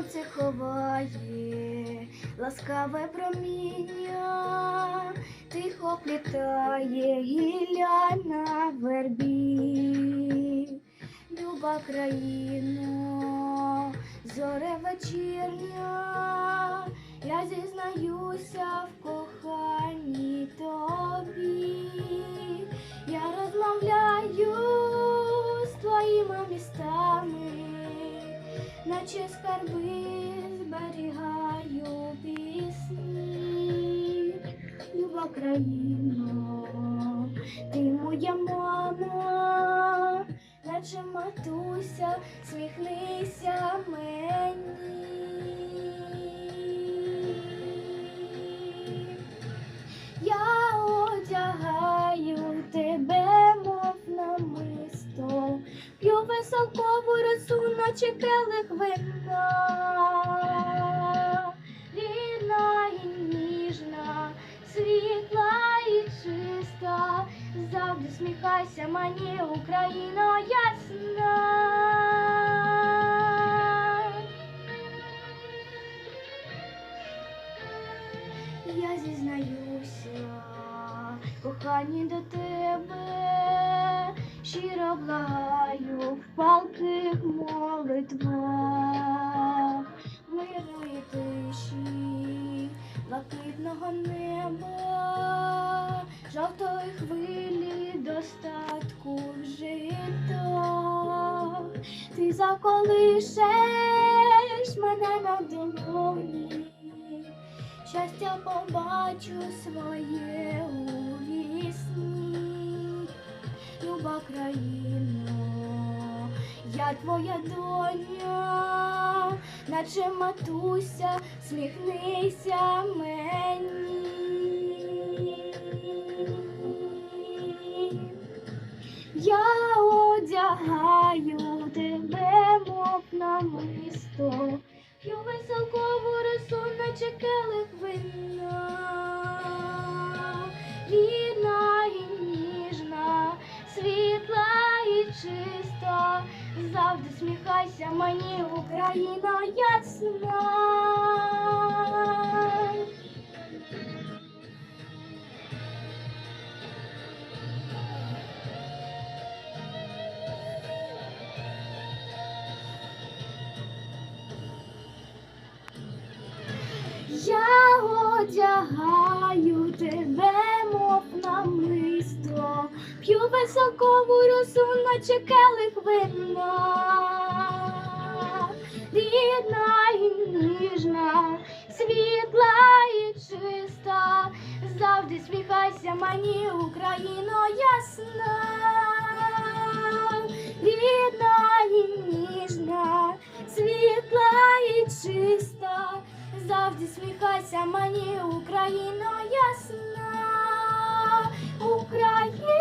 сонце ховає, ласкаве проміння, тихо плітає гілля на вербі, люба країна, зоре вечірня, я зізнаюся наче скарби зберігаю пісні, люба країно, ти моя мама, наче матуся, сміхнися веселкову росу, наче келих вина. Рідна і ніжна, світла і чиста, завжди сміхайся мені, Україно ясна. Я зізнаюся, кохані до тебе, щиро благаю в палких молитвах, миру і тиші, блакитного неба, жовтої хвилі достатку в. Ти заколишеш мене на долоні. Щастя побачу своє у вісні, люба країно, я твоя доня, наче матуся, сміхнися мені. Я одягаю тебе, мов намисто, п'ю веселкову росу, наче келих вина. Завжди сміхайся мені, Україна ясна. Я одягаю тебе, намисто, п'ю високову росу, наче келих вина. Рідна і ніжна, світла і чиста, завжди сміхайся мені, Україно ясна. Рідна і ніжна, світла і чиста, завжди сміхайся мені, Україно ясна, Україна.